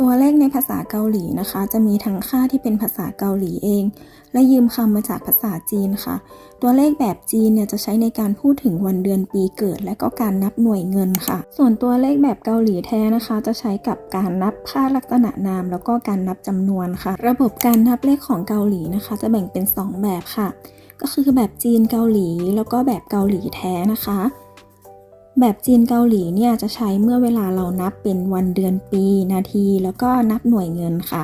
ตัวเลขในภาษาเกาหลีนะคะ จะมีทั้งค่าที่เป็นภาษาเกาหลีเอง และยืมคำมาจากภาษาจีนค่ะ ตัวเลขแบบจีนเนี่ยจะใช้ในการพูดถึงวันเดือนปีเกิด และก็การนับหน่วยเงินค่ะ ส่วนตัวเลขแบบเกาหลีแท้นะคะ จะใช้กับการนับค่าลักษณะนาม แล้วก็การนับจำนวนค่ะ ระบบการนับเลขของเกาหลีนะคะ จะแบ่งเป็น 2 แบบค่ะ ก็คือแบบจีนเกาหลี แล้วก็แบบเกาหลีแท้นะคะ แบบจีนเกาหลีเนี่ยจะใช้เมื่อเวลาเรานับเป็นวันเดือนปี นาที แล้วก็นับหน่วยเงินค่ะ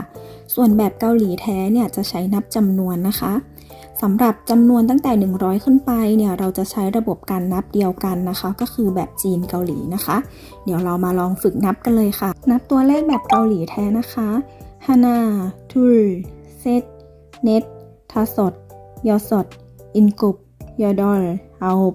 ส่วนแบบเกาหลีแท้เนี่ยจะใช้นับจำนวนนะคะสำหรับจำนวนตั้งแต่ 100 ขึ้นไปเนี่ยเราจะใช้ระบบการนับเดียวกันนะคะ ก็คือแบบจีนเกาหลีนะคะ เดี๋ยวเรามาลองฝึกนับกันเลยค่ะ นับตัวเลขแบบเกาหลีแท้นะคะฮานาทูลเซตเน็ตทาสดยอสดอินกุบยอดอลอาบ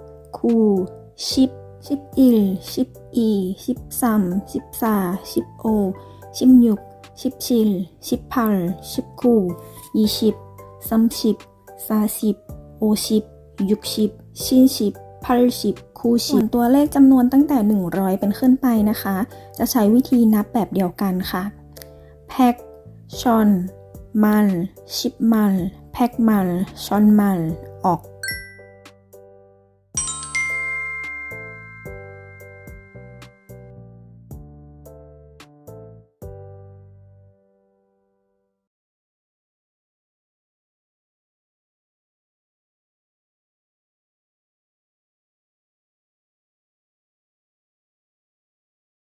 คูสิบสิบอิลสิบอีสิบสามสิบสาสิบโอสิบยุกสิบชิลสิบพัลสิบคูยี่สิบสามสิบสาสิบโอสิบยุกสิบชินสิบพัลสิบคูสิบตัวเลขจำนวนตั้งแต่ 100 เป็นขึ้นไปนะคะ จะใช้วิธีนับแบบเดียวกันค่ะแพ็กชอนมัน ชิปมัน แพ็กมันชอนมัน ออก